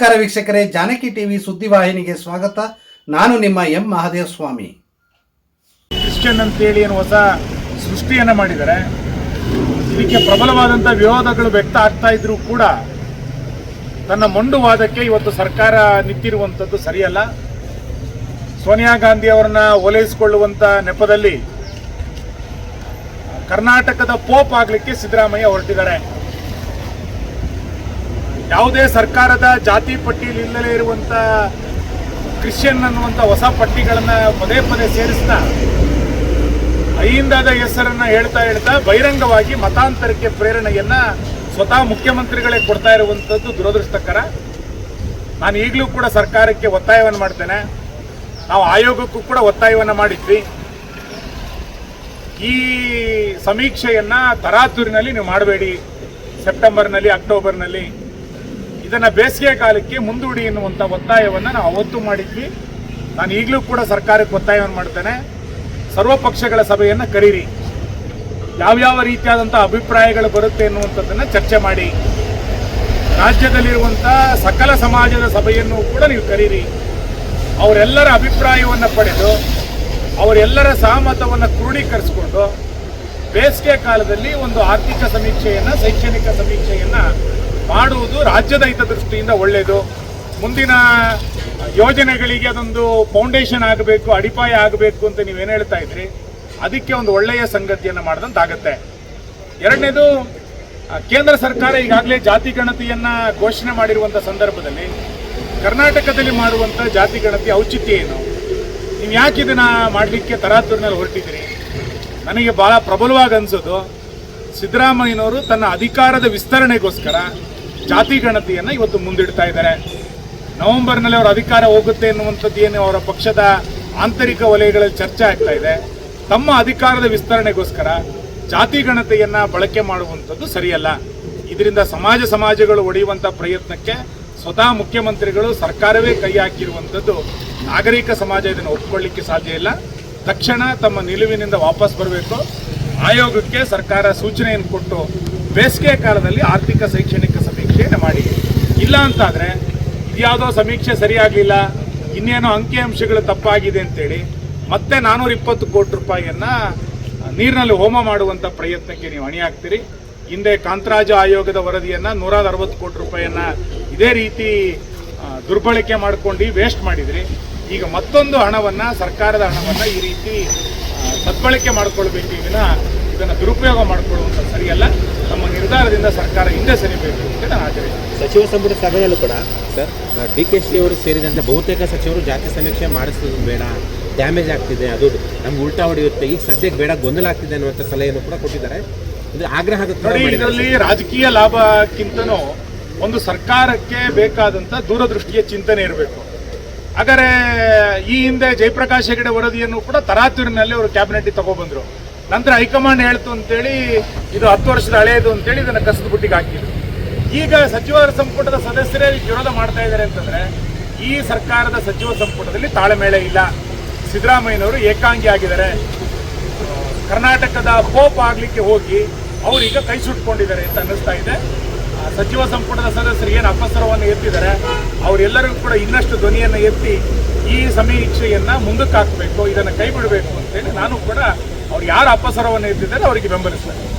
ನಮಸ್ಕಾರ ವೀಕ್ಷಕರೇ, ಜಾನಕಿ ಟಿವಿ ಸುದ್ದಿವಾಹಿನಿಗೆ ಸ್ವಾಗತ. ನಾನು ನಿಮ್ಮ ಎಂ ಮಹಾದೇವ ಸ್ವಾಮಿ ಕ್ರಿಶ್ಚಿಯನ್ ಅಂತೇಳಿ ಏನು ಹೊಸ ಸೃಷ್ಟಿಯನ್ನು ಮಾಡಿದ್ದಾರೆ. ಇದಕ್ಕೆ ಪ್ರಬಲವಾದಂಥ ವಿರೋಧಗಳು ವ್ಯಕ್ತ ಆಗ್ತಾ ಇದ್ರೂ ಕೂಡ ತನ್ನ ಮೊಂಡುವಾದಕ್ಕೆ ಇವತ್ತು ಸರ್ಕಾರ ನಿಂತಿರುವಂಥದ್ದು ಸರಿಯಲ್ಲ. ಸೋನಿಯಾ ಗಾಂಧಿ ಅವರನ್ನ ಓಲೈಸಿಕೊಳ್ಳುವಂಥ ನೆಪದಲ್ಲಿ ಕರ್ನಾಟಕದ ಪೋಪ್ ಆಗಲಿಕ್ಕೆ ಸಿದ್ದರಾಮಯ್ಯ ಹೊರಟಿದ್ದಾರೆ. ಯಾವುದೇ ಸರ್ಕಾರದ ಜಾತಿ ಪಟ್ಟಿಯಲ್ಲಿ ಇಲ್ಲದೇ ಇರುವಂಥ ಕ್ರಿಶ್ಚಿಯನ್ ಅನ್ನುವಂಥ ಹೊಸ ಪಟ್ಟಿಗಳನ್ನು ಪದೇ ಪದೇ ಸೇರಿಸ್ತಾ, ಅಹಿಂದದ ಹೆಸರನ್ನು ಹೇಳ್ತಾ ಹೇಳ್ತಾ ಬಹಿರಂಗವಾಗಿ ಮತಾಂತರಕ್ಕೆ ಪ್ರೇರಣೆಯನ್ನು ಸ್ವತಃ ಮುಖ್ಯಮಂತ್ರಿಗಳೇ ಕೊಡ್ತಾ ಇರುವಂಥದ್ದು ದುರದೃಷ್ಟಕರ. ನಾನು ಈಗಲೂ ಕೂಡ ಸರ್ಕಾರಕ್ಕೆ ಒತ್ತಾಯವನ್ನು ಮಾಡ್ತೇನೆ. ನಾವು ಆಯೋಗಕ್ಕೂ ಕೂಡ ಒತ್ತಾಯವನ್ನು ಮಾಡಿದ್ವಿ. ಈ ಸಮೀಕ್ಷೆಯನ್ನು ತರಾತುರಿನಲ್ಲಿ ನೀವು ಮಾಡಬೇಡಿ. ಸೆಪ್ಟೆಂಬರ್ನಲ್ಲಿ, ಅಕ್ಟೋಬರ್ನಲ್ಲಿ ಇದನ್ನ ಬೇಸಿಗೆ ಕಾಲಕ್ಕೆ ಮುಂದೂಡಿ ಎನ್ನುವಂಥ ಒತ್ತಾಯವನ್ನು ನಾವು ಅವತ್ತು ಮಾಡಿದ್ವಿ. ನಾನು ಈಗಲೂ ಕೂಡ ಸರ್ಕಾರಕ್ಕೆ ಒತ್ತಾಯವನ್ನು ಮಾಡ್ತೇನೆ. ಸರ್ವ ಪಕ್ಷಗಳ ಸಭೆಯನ್ನು ಕರೀರಿ. ಯಾವ್ಯಾವ ರೀತಿಯಾದಂಥ ಅಭಿಪ್ರಾಯಗಳು ಬರುತ್ತೆ ಎನ್ನುವಂಥದ್ದನ್ನು ಚರ್ಚೆ ಮಾಡಿ. ರಾಜ್ಯದಲ್ಲಿರುವಂಥ ಸಕಲ ಸಮಾಜದ ಸಭೆಯನ್ನು ಕೂಡ ನೀವು ಕರೀರಿ. ಅವರೆಲ್ಲರ ಅಭಿಪ್ರಾಯವನ್ನು ಪಡೆದು, ಅವರೆಲ್ಲರ ಸಹಮತವನ್ನು ಕ್ರೋಢೀಕರಿಸಿಕೊಂಡು, ಬೇಸಿಗೆ ಕಾಲದಲ್ಲಿ ಒಂದು ಆರ್ಥಿಕ ಸಮೀಕ್ಷೆಯನ್ನು, ಶೈಕ್ಷಣಿಕ ಸಮೀಕ್ಷೆಯನ್ನು ಮಾಡುವುದು ರಾಜ್ಯದ ಹಿತದೃಷ್ಟಿಯಿಂದ ಒಳ್ಳೆಯದು. ಮುಂದಿನ ಯೋಜನೆಗಳಿಗೆ ಅದೊಂದು ಫೌಂಡೇಶನ್ ಆಗಬೇಕು, ಅಡಿಪಾಯ ಆಗಬೇಕು ಅಂತ ನೀವೇನು ಹೇಳ್ತಾ ಇದ್ರಿ? ಅದಕ್ಕೆ ಒಂದು ಒಳ್ಳೆಯ ಸಂಗತಿಯನ್ನು ಮಾಡಿದಂತಾಗತ್ತೆ. ಎರಡನೇದು ಕೇಂದ್ರ ಸರ್ಕಾರ ಈಗಾಗಲೇ ಜಾತಿ ಗಣತಿಯನ್ನ ಘೋಷಣೆ ಮಾಡಿರುವಂಥ ಸಂದರ್ಭದಲ್ಲಿ ಕರ್ನಾಟಕದಲ್ಲಿ ಮಾಡುವಂಥ ಜಾತಿ ಗಣತಿ ಔಚಿತ್ಯ ಏನು? ನೀವು ಯಾಕೆ ಇದನ್ನ ಮಾಡಲಿಕ್ಕೆ ತರಾತುರಿನಲ್ಲಿ ಹೊರಟಿದ್ದೀರಿ? ನನಗೆ ಬಹಳ ಪ್ರಬಲವಾಗಿ ಅನಿಸೋದು, ಸಿದ್ದರಾಮಯ್ಯನವರು ತನ್ನ ಅಧಿಕಾರದ ವಿಸ್ತರಣೆಗೋಸ್ಕರ ಜಾತಿ ಗಣತಿಯನ್ನು ಇವತ್ತು ಮುಂದಿಡ್ತಾ ಇದ್ದಾರೆ. ನವೆಂಬರ್ನಲ್ಲಿ ಅವರ ಅಧಿಕಾರ ಹೋಗುತ್ತೆ ಎನ್ನುವಂಥದ್ದು ಏನು ಅವರ ಪಕ್ಷದ ಆಂತರಿಕ ವಲಯಗಳಲ್ಲಿ ಚರ್ಚೆ ಆಗ್ತಾ ಇದೆ. ತಮ್ಮ ಅಧಿಕಾರದ ವಿಸ್ತರಣೆಗೋಸ್ಕರ ಜಾತಿ ಗಣತೆಯನ್ನ ಬಳಕೆ ಮಾಡುವಂಥದ್ದು ಸರಿಯಲ್ಲ. ಇದರಿಂದ ಸಮಾಜ ಸಮಾಜಗಳು ಒಡೆಯುವಂಥ ಪ್ರಯತ್ನಕ್ಕೆ ಸ್ವತಃ ಮುಖ್ಯಮಂತ್ರಿಗಳು ಸರ್ಕಾರವೇ ಕೈ ಹಾಕಿರುವಂಥದ್ದು. ನಾಗರಿಕ ಸಮಾಜ ಇದನ್ನು ಒಪ್ಕೊಳ್ಳಿಕ್ಕೆ ಸಾಧ್ಯ ಇಲ್ಲ. ತಕ್ಷಣ ತಮ್ಮ ನಿಲುವಿನಿಂದ ವಾಪಸ್ ಬರಬೇಕು. ಆಯೋಗಕ್ಕೆ ಸರ್ಕಾರ ಸೂಚನೆಯನ್ನು ಕೊಟ್ಟು ಬೇಸಿಗೆ ಕಾಲದಲ್ಲಿ ಆರ್ಥಿಕ ಶೈಕ್ಷಣಿಕ ಸಮೀಕ್ಷೆಯನ್ನು ಮಾಡಿ. ಇಲ್ಲ ಅಂತಾದರೆ ಇದ್ಯಾವುದೋ ಸಮೀಕ್ಷೆ ಸರಿಯಾಗಲಿಲ್ಲ, ಇನ್ನೇನೋ ಅಂಕಿಅಂಶಗಳು ತಪ್ಪಾಗಿದೆ ಅಂತೇಳಿ ಮತ್ತೆ ನಾನೂರ ಇಪ್ಪತ್ತು ಕೋಟಿ ರೂಪಾಯಿಯನ್ನ ನೀರಿನಲ್ಲಿ ಹೋಮ ಮಾಡುವಂಥ ಪ್ರಯತ್ನಕ್ಕೆ ನೀವು ಅಣಿ ಹಾಕ್ತೀರಿ ಹಿಂದೆ ಕಾಂತರಾಜ ಆಯೋಗದ ವರದಿಯನ್ನ ನೂರ ಅರವತ್ತು ಕೋಟಿ ರೂಪಾಯಿಯನ್ನ ಇದೇ ರೀತಿ ದುರ್ಬಳಕೆ ಮಾಡ್ಕೊಂಡು ವೇಸ್ಟ್ ಮಾಡಿದ್ರಿ. ಈಗ ಮತ್ತೊಂದು ಹಣವನ್ನ, ಸರ್ಕಾರದ ಹಣವನ್ನ ಈ ರೀತಿ ಸದ್ಬಳಕೆ ಮಾಡ್ಕೊಳ್ಬೇಕು, ಇದನ್ನು ದುರುಪಯೋಗ ನಮ್ಮ ನಿರ್ಧಾರದಿಂದ ಸರ್ಕಾರ ಹಿಂದೆ ಸರಿಬೇಕು ಅಂತ ನಾನು ಸಚಿವ ಸಂಪುಟ ಸಭೆಯಲ್ಲೂ ಕೂಡ ಸರ್. ಡಿ ಕೆ ಶಿ ಅವರು ಸೇರಿದಂತೆ ಬಹುತೇಕ ಸಚಿವರು ಜಾತಿ ಸಮೀಕ್ಷೆ ಮಾಡಿಸೋದು ಬೇಡ ಡ್ಯಾಮೇಜ್ ಆಗ್ತಿದೆ ಅದು ನಮ್ಗೆ ಉಲ್ಟಾ ಹೊಡೆಯುತ್ತೆ. ಈಗ ಸದ್ಯಕ್ಕೆ ಬೇಡ ಗೊಂದಲ ಆಗ್ತಿದೆ ಅನ್ನುವಂಥ ಸಲಹೆಯನ್ನು ಕೂಡ ಕೊಟ್ಟಿದ್ದಾರೆ. ಇದು ಆಗ್ರಹ ನೋಡಿ ಇದರಲ್ಲಿ ರಾಜಕೀಯ ಲಾಭಕ್ಕಿಂತನೂ ಒಂದು ಸರ್ಕಾರಕ್ಕೆ ಬೇಕಾದಂಥ ದೂರದೃಷ್ಟಿಯ ಚಿಂತನೆ ಇರಬೇಕು. ಆದರೆ ಈ ಹಿಂದೆ ಜಯಪ್ರಕಾಶ್ ಹೆಗಡೆ ವರದಿಯನ್ನು ಕೂಡ ತರಾತುರಿನಲ್ಲಿ ಅವರು ಕ್ಯಾಬಿನೆಟ್ ತಗೊಬಂದ್ರು. ನಂತರ ಹೈಕಮಾಂಡ್ ಹೇಳ್ತು ಅಂತೇಳಿ, ಇದು ಹತ್ತು ವರ್ಷದ ಹಳೆಯದು ಅಂತೇಳಿ ಇದನ್ನು ಕಸದ ಬುಟ್ಟಿಗೆ ಹಾಕಿದ್ರು. ಈಗ ಸಚಿವ ಸಂಪುಟದ ಸದಸ್ಯರೇ ವಿರೋಧ ಮಾಡ್ತಾ ಇದ್ದಾರೆ ಅಂತಂದ್ರೆ, ಈ ಸರ್ಕಾರದ ಸಚಿವ ಸಂಪುಟದಲ್ಲಿ ತಾಳಮೇಳೆ ಇಲ್ಲ. ಸಿದ್ದರಾಮಯ್ಯನವರು ಏಕಾಂಗಿ ಆಗಿದ್ದಾರೆ. ಕರ್ನಾಟಕದ ಪೋಪ್ ಆಗ್ಲಿಕ್ಕೆ ಹೋಗಿ ಅವರೀಗ ಕೈ ಸುಟ್ಕೊಂಡಿದ್ದಾರೆ ಅಂತ ಅನ್ನಿಸ್ತಾ ಇದೆ. ಸಚಿವ ಸಂಪುಟದ ಸದಸ್ಯರು ಏನು ಅಪಸರವನ್ನು ಎತ್ತಿದ್ದಾರೆ, ಅವರೆಲ್ಲರಿಗೂ ಕೂಡ ಇನ್ನಷ್ಟು ಧ್ವನಿಯನ್ನು ಎತ್ತಿ ಈ ಸಮೀಕ್ಷೆಯನ್ನು ಮುಂದಕ್ಕೆ ಹಾಕಬೇಕು, ಇದನ್ನು ಕೈ ಬಿಡಬೇಕು ಅಂತೇಳಿ ನಾನು ಕೂಡ ಅವ್ರು ಯಾರು ಅಪಸರವನ್ನು ಇರ್ತಿದ್ದಾರೆ ಅವರಿಗೆ ಬೆಂಬಲಿಸ್ತೇನೆ